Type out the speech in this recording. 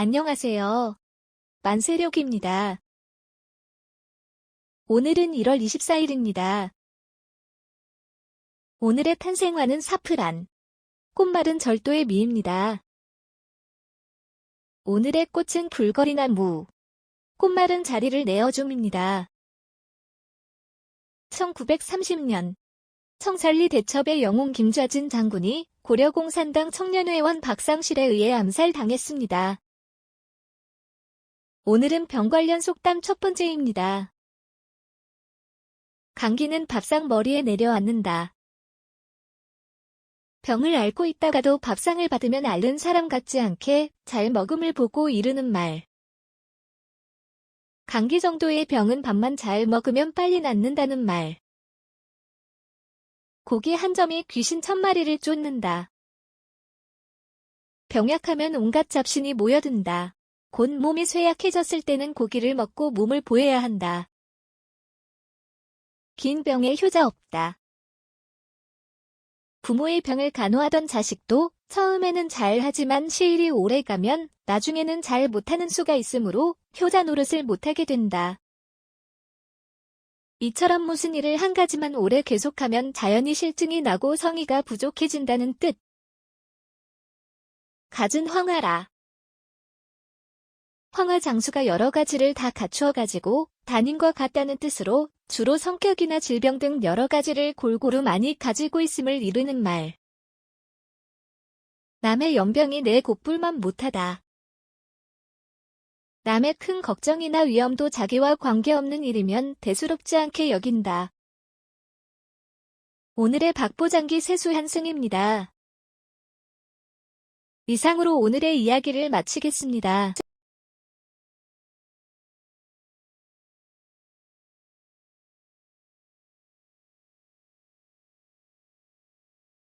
안녕하세요. 만세력입니다. 오늘은 1월 24일입니다. 오늘의 탄생화는 사프란. 꽃말은 절도의 미입니다. 오늘의 꽃은 불거리나무. 꽃말은 자리를 내어줌입니다. 1930년 청산리 대첩의 영웅 김좌진 장군이 고려공산당 청년회원 박상실에 의해 암살당했습니다. 오늘은 병 관련 속담 첫 번째입니다. 감기는 밥상 머리에 내려앉는다. 병을 앓고 있다가도 밥상을 받으면 앓는 사람 같지 않게 잘 먹음을 보고 이르는 말. 감기 정도의 병은 밥만 잘 먹으면 빨리 낫는다는 말. 고기 한 점이 귀신 천 마리를 쫓는다. 병약하면 온갖 잡신이 모여든다. 곧 몸이 쇠약해졌을 때는 고기를 먹고 몸을 보해야 한다. 긴 병에 효자 없다. 부모의 병을 간호하던 자식도 처음에는 잘 하지만 시일이 오래 가면 나중에는 잘 못하는 수가 있으므로 효자 노릇을 못하게 된다. 이처럼 무슨 일을 한 가지만 오래 계속하면 자연히 실증이 나고 성의가 부족해진다는 뜻. 갖은 황화라. 황화 장수가 여러 가지를 다 갖추어 가지고 단인과 같다는 뜻으로 주로 성격이나 질병 등 여러 가지를 골고루 많이 가지고 있음을 이르는 말. 남의 연병이 내 곧불만 못하다. 남의 큰 걱정이나 위험도 자기와 관계없는 일이면 대수롭지 않게 여긴다. 오늘의 박보장기 세수 한승입니다. 이상으로 오늘의 이야기를 마치겠습니다.